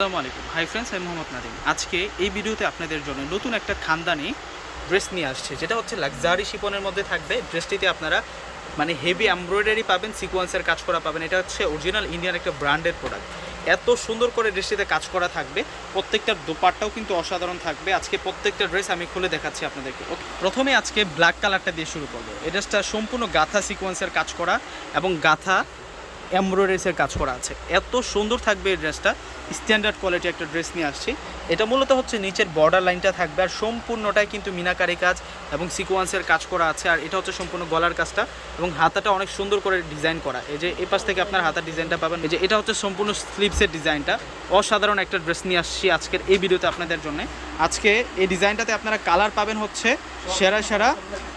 আসসালামু আলাইকুম। Hi friends আমি মোহাম্মদ নাদিম আজকে এই ভিডিওতে আপনাদের জন্য নতুন একটা খানদানি ড্রেস নিয়ে আসছে। যেটা হচ্ছে লাক্সারি শিপনের মধ্যে থাকবে। ড্রেসটিতে আপনারা মানে হেভি এমব্রয়ডারি পাবেন সিকোয়েন্সের কাজ করা পাবেন। এটা হচ্ছে অরিজিনাল ইন্ডিয়ান একটা ব্র্যান্ডেড প্রোডাক্ট এত সুন্দর করে ড্রেসটিতে কাজ করা থাকবে। প্রত্যেকটা দোপাট্টাও কিন্তু অসাধারণ থাকবে। আজকে প্রত্যেকটা ড্রেস আমি খুলে দেখাচ্ছি আপনাদেরকে। প্রথমে আজকে ব্ল্যাক কালারটা দিয়ে শুরু করব। এই সম্পূর্ণ গাথা সিকোয়েন্সের কাজ করা এবং গাথা এমব্রয়ডারিসের কাজ করা আছে। এত সুন্দর থাকবে এই ড্রেসটা। স্ট্যান্ডার্ড কোয়ালিটি একটা ড্রেস নিয়ে আসছি। এটা মূলত হচ্ছে নিচের বর্ডার লাইনটা থাকবে আর সম্পূর্ণটাই কিন্তু মিনাকারি কাজ এবং সিকোয়েন্সের কাজ করা আছে আর এটা হচ্ছে সম্পূর্ণ গলার কাজটা এবং হাতাটা অনেক সুন্দর করে ডিজাইন করা। এই যে এই পাশ থেকে আপনার হাতার ডিজাইনটা পাবেন। এই যে এটা হচ্ছে সম্পূর্ণ স্লিপসের ডিজাইনটা অসাধারণ একটা ড্রেস নিয়ে আসছি আজকের এই ভিডিওতে আপনাদের জন্য। আজকে এই ডিজাইনটাতে আপনারা কালার পাবেন হচ্ছে সেরা সেরা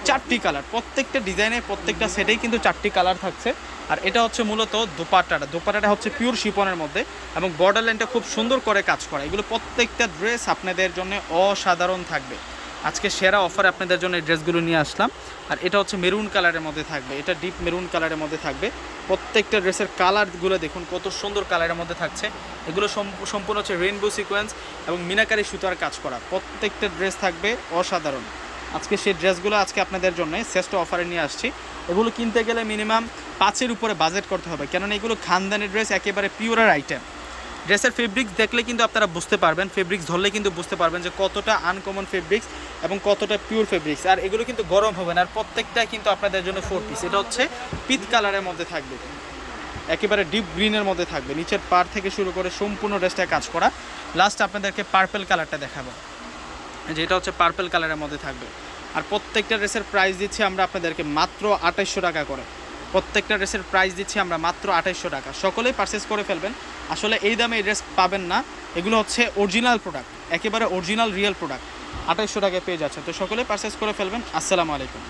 চারটি কালার প্রত্যেকটা ডিজাইনে প্রত্যেকটা সেটেই কিন্তু চারটি কালার থাকছে। আর এটা হচ্ছে মূলত দোপাট্টাটা। দোপাট্টাটা হচ্ছে পিওর শিপনের মধ্যে এবং বর্ডার লাইনটা খুব সুন্দর করে কাজ করা। এগুলো প্রত্যেকটা ড্রেস আপনাদের জন্য অসাধারণ থাকবে। আজকে সেরা অফারে আপনাদের জন্য এই ড্রেসগুলো নিয়ে আসলাম। আর এটা হচ্ছে মেরুন কালারের মধ্যে থাকবে। এটা ডিপ মেরুন কালারের মধ্যে থাকবে। প্রত্যেকটা ড্রেসের কালারগুলো দেখুন, কত সুন্দর কালারের মধ্যে থাকছে। এগুলো সম্পূ- সম্পূর্ণ হচ্ছে রেইনবো সিকোয়েন্স এবং মিনাকারি সুতার কাজ করা। প্রত্যেকটা ড্রেস থাকবে অসাধারণ। আজকে সেই ড্রেসগুলো আজকে আপনাদের জন্য শ্রেষ্ঠ অফারে নিয়ে আসছি। এগুলো কিনতে গেলে মিনিমাম পাঁচের উপরে বাজেট করতে হবে। কেননা এগুলো খানদানি ড্রেস একেবারে পিওরের আইটেম ড্রেসের ফেব্রিক্স দেখলে কিন্তু আপনারা বুঝতে পারবেন ফেব্রিক্স ধরলে কিন্তু বুঝতে পারবেন যে কতটা আনকমন ফেব্রিক্স এবং কতটা পিওর ফেব্রিক্স আর এগুলো কিন্তু গরম হবে না, আর প্রত্যেকটা কিন্তু আপনাদের জন্য ফোর পিস এটা হচ্ছে পিত কালারের মধ্যে থাকবে। একেবারে ডিপ গ্রিনের মধ্যে থাকবে। নিচের পার থেকে শুরু করে সম্পূর্ণ ড্রেসটা কাজ করা। লাস্ট আপনাদেরকে পার্পেল কালারটা দেখাবো। যেটা হচ্ছে পার্পেল কালারের মধ্যে থাকবে। আর প্রত্যেকটা রেসের প্রাইস দিচ্ছি আমরা আপনাদেরকে মাত্র আঠাইশশো টাকা করে। প্রত্যেকটা ড্রেসের প্রাইস দিচ্ছি আমরা মাত্র আঠাইশশো টাকা। সকলেই পারচেস করে ফেলবেন। আসলে এই দামে এই ড্রেস পাবেন না। এগুলো হচ্ছে অরিজিনাল প্রোডাক্ট একেবারে অরিজিনাল রিয়েল প্রোডাক্ট আঠাইশশো টাকায় পেয়ে যাচ্ছে তো সকলেই পারচেস করে ফেলবেন। আসসালামু আলাইকুম।